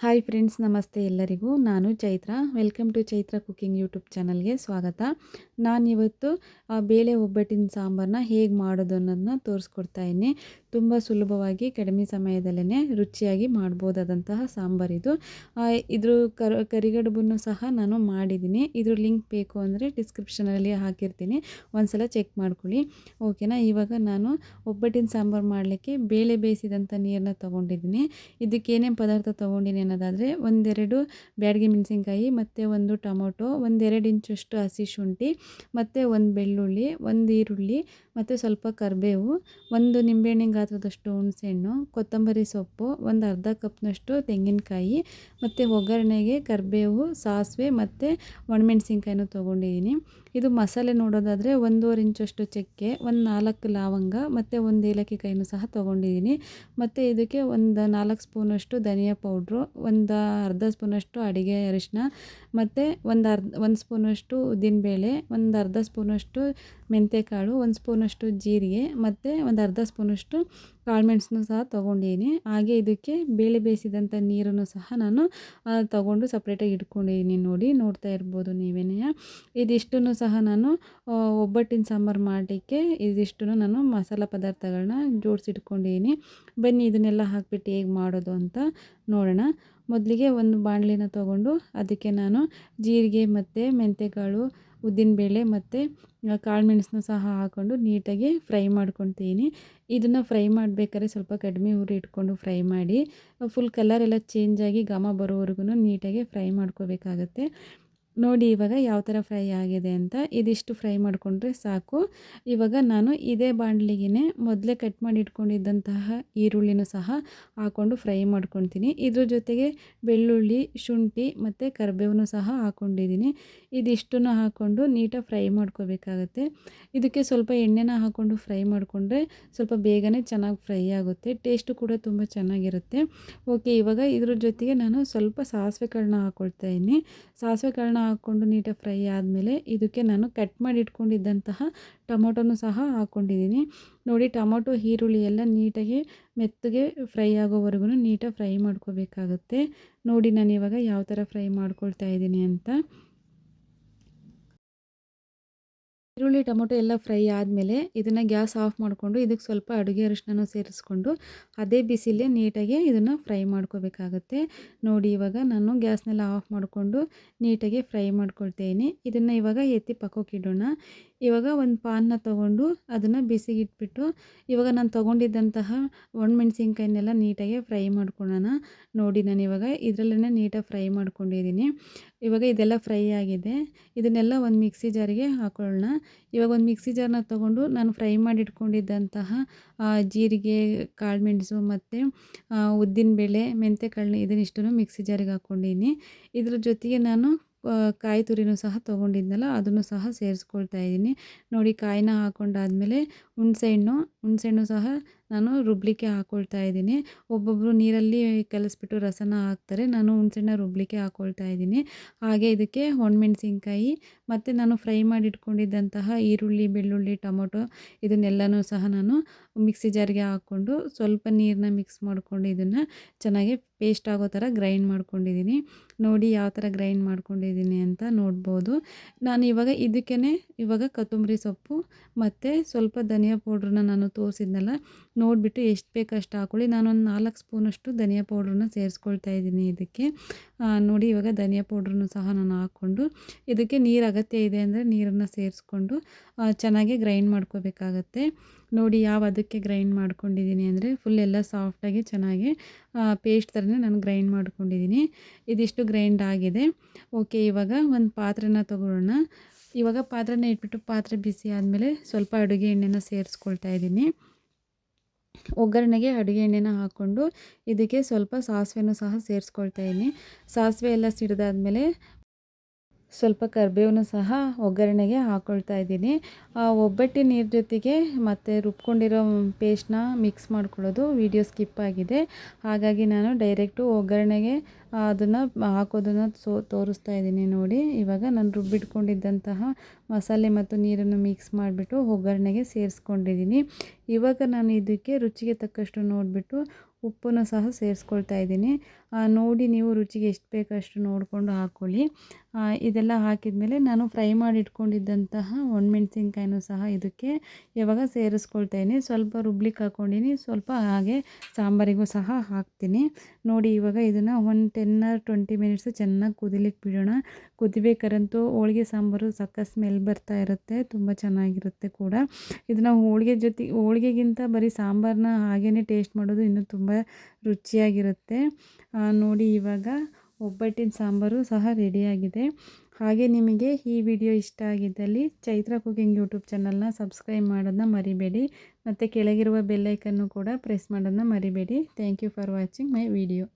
Hi friends, ನಮಸ್ತೆ ಎಲ್ಲರಿಗೂ. ನಾನು Chaitra. Welcome to Chaitra cooking YouTube ಚಾನಲ್ಗೆ ಸ್ವಾಗತ. ನಾನಿವತ್ತು ಇವತ್ತು ಬೇಳೆ ಒಬ್ಬಟ್ಟಿನ ಸಾಂಬಾರನ್ನ ಹೇಗೆ ಮಾಡೋದು ಅನ್ನೋದನ್ನ ತೋರಿಸ್ಕೊಡ್ತಾ ಇದ್ದೀನಿ. ತುಂಬ ಸುಲಭವಾಗಿ, ಕಡಿಮೆ ಸಮಯದಲ್ಲೇ ರುಚಿಯಾಗಿ ಮಾಡ್ಬೋದಾದಂತಹ ಸಾಂಬಾರಿದು ಇದ್ರ ಕರ್, ಕರಿಗಡುಬನ್ನು ಸಹ ನಾನು ಮಾಡಿದ್ದೀನಿ. ಇದ್ರ ಲಿಂಕ್ ಬೇಕು ಅಂದರೆ ಡಿಸ್ಕ್ರಿಪ್ಷನಲ್ಲಿ ಹಾಕಿರ್ತೀನಿ. ಒಂದು ಸಲ ಚೆಕ್ ಮಾಡ್ಕೊಳ್ಳಿ. ಓಕೆನಾ? ಇವಾಗ ನಾನು ಒಬ್ಬಟ್ಟಿನ ಸಾಂಬಾರು ಮಾಡಲಿಕ್ಕೆ ಬೇಳೆ ಬೇಯಿಸಿದಂಥ ನೀರನ್ನ ತೊಗೊಂಡಿದ್ದೀನಿ. ಇದಕ್ಕೆ ಏನೇನು ಪದಾರ್ಥ ತೊಗೊಂಡಿನಿ ಅನ್ನೋದಾದರೆ ಒಂದೆರಡು ಬ್ಯಾಡಗಿ ಮೆಣಸಿನ್ಕಾಯಿ, ಮತ್ತು ಒಂದು ಟೊಮೊಟೊ, ಒಂದೆರಡು ಇಂಚಷ್ಟು ಹಸಿ ಶುಂಠಿ, ಮತ್ತು ಒಂದು ಬೆಳ್ಳುಳ್ಳಿ, ಒಂದು ಈರುಳ್ಳಿ ಮತ್ತು ಸ್ವಲ್ಪ ಕರಿಬೇವು, ಒಂದು ನಿಂಬೆಹಣ್ಣಿನ ಗಾತ್ರದಷ್ಟು ಹುಣಸೆಹಣ್ಣು, ಕೊತ್ತಂಬರಿ ಸೊಪ್ಪು, ಒಂದು ಅರ್ಧ ಕಪ್ನಷ್ಟು ತೆಂಗಿನಕಾಯಿ ಮತ್ತು ಒಗ್ಗರಣೆಗೆ ಕರಿಬೇವು, ಸಾಸಿವೆ ಮತ್ತು ಒಣಮೆಣ್ಸಿನ್ಕಾಯಿನೂ ತೊಗೊಂಡಿದ್ದೀನಿ. ಇದು ಮಸಾಲೆ ನೋಡೋದಾದರೆ ಒಂದೂವರೆ ಇಂಚಷ್ಟು ಚಕ್ಕೆ, ಒಂದು ನಾಲ್ಕು ಲವಂಗ ಮತ್ತು ಒಂದು ಏಲಕ್ಕಿ ಕಾಯಿನೂ ಸಹ ತೊಗೊಂಡಿದ್ದೀನಿ. ಮತ್ತು ಇದಕ್ಕೆ ಒಂದು ನಾಲ್ಕು ಸ್ಪೂನಷ್ಟು ಧನಿಯಾ ಪೌಡ್ರು, ಒಂದು ಅರ್ಧ ಸ್ಪೂನಷ್ಟು ಅಡುಗೆ ಅರಿಶಿನ ಮತ್ತು ಒಂದು ಅರ್ಧ, ಒಂದು ಸ್ಪೂನಷ್ಟು ಉದ್ದಿನಬೇಳೆ, ಒಂದು ಅರ್ಧ ಸ್ಪೂನಷ್ಟು ಮೆಂತ್ಯಕಾಳು ಒಂದು ಸ್ಪೂನಷ್ಟು ಜೀರಿಗೆ ಮತ್ತು ಒಂದು ಅರ್ಧ ಸ್ಪೂನಷ್ಟು ಕಾಳುಮೆಣಸನ್ನು ಸಹ ತೊಗೊಂಡಿದ್ದೀನಿ ಹಾಗೆ ಇದಕ್ಕೆ ಬೇಳೆ ಬೇಯಿಸಿದಂಥ ನೀರನ್ನು ಸಹ ನಾನು ತೊಗೊಂಡು ಸಪ್ರೇಟಾಗಿ ಇಟ್ಕೊಂಡಿದ್ದೀನಿ ನೋಡಿ, ನೋಡ್ತಾ ಇರ್ಬೋದು ನೀವೇನೇ. ಇದಿಷ್ಟನ್ನು ಸಹ ನಾನು ಒಬ್ಬಟ್ಟಿನ ಸಾಂಬಾರು ಮಾಡಲಿಕ್ಕೆ ಇದಿಷ್ಟು ನಾನು ಮಸಾಲ ಪದಾರ್ಥಗಳನ್ನ ಜೋಡಿಸಿಟ್ಕೊಂಡಿದ್ದೀನಿ ಬನ್ನಿ ಇದನ್ನೆಲ್ಲ ಹಾಕ್ಬಿಟ್ಟು ಹೇಗೆ ಮಾಡೋದು ಅಂತ ನೋಡೋಣ. ಮೊದಲಿಗೆ ಒಂದು ಬಾಣಲಿನ ತೊಗೊಂಡು ಅದಕ್ಕೆ ನಾನು ಜೀರಿಗೆ ಮತ್ತು ಮೆಂತ್ಯಕಾಳು ಉದ್ದಿನಬೇಳೆ ಮತ್ತು ಕಾಳುಮೆಣಸನ್ನು ಸಹ ಹಾಕ್ಕೊಂಡು ನೀಟಾಗಿ ಫ್ರೈ ಮಾಡ್ಕೊತೀನಿ ಇದನ್ನು ಫ್ರೈ ಮಾಡಬೇಕಾದ್ರೆ ಸ್ವಲ್ಪ ಕಡಿಮೆ ಉರಿ ಇಟ್ಕೊಂಡು ಫ್ರೈ ಮಾಡಿ ಫುಲ್ ಕಲರ್ ಚೇಂಜಾಗಿ ಘಮ ಬರೋವರೆಗೂ ನೀಟಾಗಿ ಫ್ರೈ ಮಾಡ್ಕೋಬೇಕಾಗತ್ತೆ. ನೋಡಿ ಇವಾಗ ಯಾವ ಥರ ಫ್ರೈ ಆಗಿದೆ ಅಂತ ಇದಿಷ್ಟು ಫ್ರೈ ಮಾಡಿಕೊಂಡ್ರೆ ಸಾಕು. ಇವಾಗ ನಾನು ಇದೇ ಬಾಣಲಿಗೆ ಮೊದಲೇ ಕಟ್ ಮಾಡಿ ಇಟ್ಕೊಂಡಿದ್ದಂತಹ ಈರುಳ್ಳಿನೂ ಸಹ ಹಾಕ್ಕೊಂಡು ಫ್ರೈ ಮಾಡ್ಕೊತೀನಿ. ಇದ್ರ ಜೊತೆಗೆ ಬೆಳ್ಳುಳ್ಳಿ, ಶುಂಠಿ ಮತ್ತು ಕರಿಬೇವನು ಸಹ ಹಾಕ್ಕೊಂಡಿದ್ದೀನಿ ಇದಿಷ್ಟನ್ನು ಹಾಕ್ಕೊಂಡು ನೀಟಾಗಿ ಫ್ರೈ ಮಾಡ್ಕೋಬೇಕಾಗತ್ತೆ. ಇದಕ್ಕೆ ಸ್ವಲ್ಪ ಎಣ್ಣೆನ ಹಾಕ್ಕೊಂಡು ಫ್ರೈ ಮಾಡಿಕೊಂಡ್ರೆ ಸ್ವಲ್ಪ ಬೇಗನೆ ಚೆನ್ನಾಗಿ ಫ್ರೈ ಆಗುತ್ತೆ. ಟೇಸ್ಟು ಕೂಡ ತುಂಬ ಚೆನ್ನಾಗಿರುತ್ತೆ. ಓಕೆ, ಇವಾಗ ಇದ್ರ ಜೊತೆಗೆ ನಾನು ಸ್ವಲ್ಪ ಸಾಸಿವೆ ಕಾಳನ್ನ ಹಾಕ್ಕೊಳ್ತಾ ಇದ್ದೀನಿ. ಸಾಸಿವೆ ಕಾಳನ್ನ ಹಾಕ್ಕೊಂಡು ನೀಟಾಗಿ ಫ್ರೈ ಆದಮೇಲೆ ಇದಕ್ಕೆ ನಾನು ಕಟ್ ಮಾಡಿ ಇಟ್ಕೊಂಡಿದ್ದಂತಹ ಟೊಮೊಟೊನೂ ಸಹ ಹಾಕ್ಕೊಂಡಿದ್ದೀನಿ ನೋಡಿ, ಟೊಮೊಟೊ, ಈರುಳ್ಳಿ ಎಲ್ಲ ನೀಟಾಗಿ ಮೆತ್ತಗೆ ಫ್ರೈ ಆಗೋವರೆಗೂ ನೀಟಾಗಿ ಫ್ರೈ ಮಾಡ್ಕೋಬೇಕಾಗತ್ತೆ. ನೋಡಿ ನಾನು ಇವಾಗ ಯಾವ ಥರ ಫ್ರೈ ಮಾಡ್ಕೊಳ್ತಾ ಇದ್ದೀನಿ ಅಂತ. ಈರುಳ್ಳಿ, ಟೊಮೊಟೊ ಎಲ್ಲ ಫ್ರೈ ಆದಮೇಲೆ ಇದನ್ನು ಗ್ಯಾಸ್ ಆಫ್ ಮಾಡಿಕೊಂಡು ಇದಕ್ಕೆ ಸ್ವಲ್ಪ ಅಡುಗೆ ಅರಿಶಿನ ಸೇರಿಸ್ಕೊಂಡು ಅದೇ ಬಿಸಿಲೇ ನೀಟಾಗಿ ಇದನ್ನು ಫ್ರೈ ಮಾಡ್ಕೋಬೇಕಾಗತ್ತೆ. ನೋಡಿ ಇವಾಗ ನಾನು ಗ್ಯಾಸ್ನೆಲ್ಲ ಆಫ್ ಮಾಡಿಕೊಂಡು ನೀಟಾಗಿ ಫ್ರೈ ಮಾಡ್ಕೊಳ್ತೇನೆ. ಇದನ್ನು ಇವಾಗ ಎತ್ತಿ ಇಡೋಣ. ಇವಾಗ ಒಂದು ಪಾನ್ನ ತೊಗೊಂಡು ಅದನ್ನು ಬಿಸಿಗೆ ಇಟ್ಬಿಟ್ಟು ಇವಾಗ ನಾನು ತೊಗೊಂಡಿದ್ದಂತಹ ಒಣಮೆಣ್ಸಿನ್ಕಾಯಿನೆಲ್ಲ ನೀಟಾಗಿ ಫ್ರೈ ಮಾಡ್ಕೊಳ್ಳೋಣ ನೋಡಿ ನಾನು ಇವಾಗ ಇದರಲ್ಲೇ ನೀಟಾಗಿ ಫ್ರೈ ಮಾಡ್ಕೊಂಡಿದ್ದೀನಿ. ಇವಾಗ ಇದೆಲ್ಲ ಫ್ರೈ ಆಗಿದೆ. ಇದನ್ನೆಲ್ಲ ಒಂದು ಮಿಕ್ಸಿ ಜಾರಿಗೆ ಹಾಕೊಳ್ಳೋಣ. ಇವಾಗ ಒಂದು ಮಿಕ್ಸಿ ಜಾರ್ನ ತೊಗೊಂಡು ನಾನು ಫ್ರೈ ಮಾಡಿ ಇಟ್ಕೊಂಡಿದ್ದಂತಹ ಕಾಳು ಜೀರಿಗೆ ಕಾಳುಮೆಣಸು ಮತ್ತು ಉದ್ದಿನಬೇಳೆ ಮೆಂತ್ಯಕಾಳನ್ನ ಇದನ್ನಿಷ್ಟನ್ನು ಮಿಕ್ಸಿ ಜಾರಿಗೆ ಹಾಕ್ಕೊಂಡಿನಿ ಇದ್ರ ಜೊತೆಗೆ ನಾನು ಕಾಯಿ ತುರಿನೂ ಸಹ ತೊಗೊಂಡಿದ್ನಲ್ಲ, ಅದನ್ನು ಸಹ ಸೇರಿಸ್ಕೊಳ್ತಾ ಇದ್ದೀನಿ. ನೋಡಿ, ಕಾಯಿನ ಹಾಕ್ಕೊಂಡಾದ್ಮೇಲೆ ಹುಣಸೆಹಣ್ಣು ಹುಣಸೆಹಣ್ಣು ಸಹ ನಾನು ರುಬ್ಬಲಿಕ್ಕೆ ಹಾಕ್ಕೊಳ್ತಾ ಇದ್ದೀನಿ. ಒಬ್ಬೊಬ್ಬರು ನೀರಲ್ಲಿ ಕಲಸಿಬಿಟ್ಟು ರಸನ ಹಾಕ್ತಾರೆ. ನಾನು ಹುಣಸೆಹಣ್ಣ ರುಬ್ಬಲಿಕ್ಕೆ ಹಾಕ್ಕೊಳ್ತಾ ಇದ್ದೀನಿ. ಹಾಗೆ ಇದಕ್ಕೆ ಒಣಮೆಣ್ಸಿನ್ಕಾಯಿ ಮತ್ತು ನಾನು ಫ್ರೈ ಮಾಡಿ ಇಟ್ಕೊಂಡಿದ್ದಂತಹ ಈರುಳ್ಳಿ, ಬೆಳ್ಳುಳ್ಳಿ, ಟೊಮೊಟೊ ಇದನ್ನೆಲ್ಲನೂ ಸಹ ನಾನು ಮಿಕ್ಸಿ ಜಾರಿಗೆ ಹಾಕ್ಕೊಂಡು ಸ್ವಲ್ಪ ನೀರನ್ನ ಮಿಕ್ಸ್ ಮಾಡಿಕೊಂಡು ಇದನ್ನು ಚೆನ್ನಾಗಿ ಪೇಸ್ಟ್ ಆಗೋ ಥರ ಗ್ರೈಂಡ್ ಮಾಡ್ಕೊಂಡಿದ್ದೀನಿ. ನೋಡಿ ಯಾವ ಥರ ಗ್ರೈಂಡ್ ಮಾಡ್ಕೊಂಡಿದ್ದೀನಿ ಅಂತ ನೋಡ್ಬೋದು. ನಾನು ಇವಾಗ ಇದಕ್ಕೇ ಇವಾಗ ಕೊತ್ತಂಬರಿ ಸೊಪ್ಪು ಮತ್ತು ಸ್ವಲ್ಪ ಧನಿಯಾ ಪೌಡ್ರನ್ನ ನಾನು ತೋರಿಸಿದ್ನಲ್ಲ, ನೋಡಿಬಿಟ್ಟು ಎಷ್ಟು ಬೇಕು ಅಷ್ಟು ಹಾಕ್ಕೊಳ್ಳಿ ನಾನೊಂದು ನಾಲ್ಕು ಸ್ಪೂನಷ್ಟು ಧನಿಯಾ ಪೌಡ್ರನ್ನ ಸೇರಿಸ್ಕೊಳ್ತಾ ಇದ್ದೀನಿ ಇದಕ್ಕೆ. ನೋಡಿ ಇವಾಗ ಧನಿಯಾ ಪೌಡ್ರನ್ನು ಸಹ ನಾನು ಹಾಕ್ಕೊಂಡು, ಇದಕ್ಕೆ ನೀರು ಅಗತ್ಯ ಇದೆ ಅಂದರೆ ನೀರನ್ನು ಸೇರಿಸ್ಕೊಂಡು ಚೆನ್ನಾಗಿ ಗ್ರೈಂಡ್ ಮಾಡ್ಕೋಬೇಕಾಗತ್ತೆ. ನೋಡಿ ಯಾವ ಅದಕ್ಕೆ ಗ್ರೈಂಡ್ ಮಾಡ್ಕೊಂಡಿದ್ದೀನಿ ಅಂದರೆ ಫುಲ್ ಎಲ್ಲ ಸಾಫ್ಟಾಗಿ ಚೆನ್ನಾಗಿ ಪೇಸ್ಟ್ ಥರನೇ ನಾನು ಗ್ರೈಂಡ್ ಮಾಡ್ಕೊಂಡಿದ್ದೀನಿ. ಇದಿಷ್ಟು ಗ್ರೈಂಡ್ ಆಗಿದೆ. ಓಕೆ, ಇವಾಗ ಒಂದು ಪಾತ್ರೆನ ತಗೊಳ್ಳೋಣ. ಇವಾಗ ಪಾತ್ರೆನ ಇಟ್ಬಿಟ್ಟು ಪಾತ್ರೆ ಬಿಸಿ ಆದಮೇಲೆ ಸ್ವಲ್ಪ ಅಡುಗೆ ಎಣ್ಣೆನ ಸೇರಿಸ್ಕೊಳ್ತಾ ಇದ್ದೀನಿ. ಒಗ್ಗರಣೆಗೆ ಅಡುಗೆ ಎಣ್ಣೆನ ಹಾಕ್ಕೊಂಡು ಇದಕ್ಕೆ ಸ್ವಲ್ಪ ಸಾಸಿವೆನೂ ಸಹ ಸೇರಿಸ್ಕೊಳ್ತಾ ಇದ್ದೀನಿ. ಸಾಸಿವೆ ಎಲ್ಲ ಸಿಡಿದಾದ್ಮೇಲೆ ಸ್ವಲ್ಪ ಕರಿಬೇವನ್ನು ಸಹ ಒಗ್ಗರಣೆಗೆ ಹಾಕ್ಕೊಳ್ತಾ ಇದ್ದೀನಿ. ಒಬ್ಬಟ್ಟಿ ಒಬ್ಬಟ್ಟಿನ ನೀರು ಜೊತೆಗೆ ಮತ್ತು ರುಬ್ಕೊಂಡಿರೋ ಪೇಸ್ಟ್ನ ಮಿಕ್ಸ್ ಮಾಡ್ಕೊಳ್ಳೋದು ವಿಡಿಯೋ ಸ್ಕಿಪ್ ಆಗಿದೆ. ಹಾಗಾಗಿ ನಾನು ಡೈರೆಕ್ಟು ಒಗ್ಗರಣೆಗೆ ಅದನ್ನು ಹಾಕೋದನ್ನು ಸೋ ತೋರಿಸ್ತಾ ಇದ್ದೀನಿ ನೋಡಿ. ಇವಾಗ ನಾನು ರುಬ್ಬಿಟ್ಕೊಂಡಿದ್ದಂತಹ ಮಸಾಲೆ ಮತ್ತು ನೀರನ್ನು ಮಿಕ್ಸ್ ಮಾಡಿಬಿಟ್ಟು ಒಗ್ಗರಣೆಗೆ ಸೇರಿಸ್ಕೊಂಡಿದ್ದೀನಿ. ಇವಾಗ ನಾನು ಇದಕ್ಕೆ ರುಚಿಗೆ ತಕ್ಕಷ್ಟು ನೋಡಿಬಿಟ್ಟು ಉಪ್ಪನ್ನು ಸಹ ಸೇರಿಸ್ಕೊಳ್ತಾ ಇದ್ದೀನಿ. ನೋಡಿ ನೀವು ರುಚಿಗೆ ಎಷ್ಟು ಬೇಕೋ ಅಷ್ಟು ನೋಡಿಕೊಂಡು ಹಾಕ್ಕೊಳ್ಳಿ ಇದೆಲ್ಲ ಹಾಕಿದ ಮೇಲೆ ನಾನು ಫ್ರೈ ಮಾಡಿ ಇಟ್ಕೊಂಡಿದ್ದಂತಹ ಒಣಮೆಣ್ಸಿನ್ಕಾಯಿನೂ ಸಹ ಇದಕ್ಕೆ ಯಾವಾಗ ಸೇರಿಸ್ಕೊಳ್ತಾಯಿನಿ ಸ್ವಲ್ಪ ರುಬ್ಲಿಕ್ಕೆ ಹಾಕ್ಕೊಂಡಿನಿ ಸ್ವಲ್ಪ ಹಾಗೆ ಸಾಂಬಾರಿಗೂ ಸಹ ಹಾಕ್ತೀನಿ. ನೋಡಿ ಇವಾಗ ಇದನ್ನು one ten or twenty minutes ಚೆನ್ನಾಗಿ ಕುದಿಲಿಕ್ಕೆ ಬಿಡೋಣ. ಕುದಿಬೇಕಾರಂತೂ ಹೋಳಿಗೆ ಸಾಂಬಾರು ಸಕ್ಕ ಸ್ಮೆಲ್ ಬರ್ತಾ ಇರುತ್ತೆ, ತುಂಬ ಚೆನ್ನಾಗಿರುತ್ತೆ ಕೂಡ. ಇದನ್ನು ಹೋಳಿಗೆ ಜೊತೆ, ಹೋಳಿಗೆಗಿಂತ ಬರೀ ಸಾಂಬಾರನ್ನ ಹಾಗೇ ಟೇಸ್ಟ್ ಮಾಡೋದು ಇನ್ನೂ ತುಂಬ ರುಚಿಯಾಗಿರುತ್ತೆ. ನೋಡಿ ಇವಾಗ ಒಬ್ಬಟ್ಟಿನ ಸಾಂಬಾರು ಸಹ ರೆಡಿಯಾಗಿದೆ. ಹಾಗೆ ನಿಮಗೆ ಈ ವಿಡಿಯೋ ಇಷ್ಟ ಆಗಿದ್ದಲ್ಲಿ ಚೈತ್ರ ಕುಕಿಂಗ್ ಯೂಟ್ಯೂಬ್ ಚಾನಲ್ನ ಸಬ್ಸ್ಕ್ರೈಬ್ ಮಾಡೋದನ್ನ ಮರಿಬೇಡಿ. ಮತ್ತು ಕೆಳಗಿರುವ ಬೆಲ್ಲೈಕನ್ನು ಕೂಡ ಪ್ರೆಸ್ ಮಾಡೋದನ್ನ ಮರಿಬೇಡಿ. Thank you for watching my video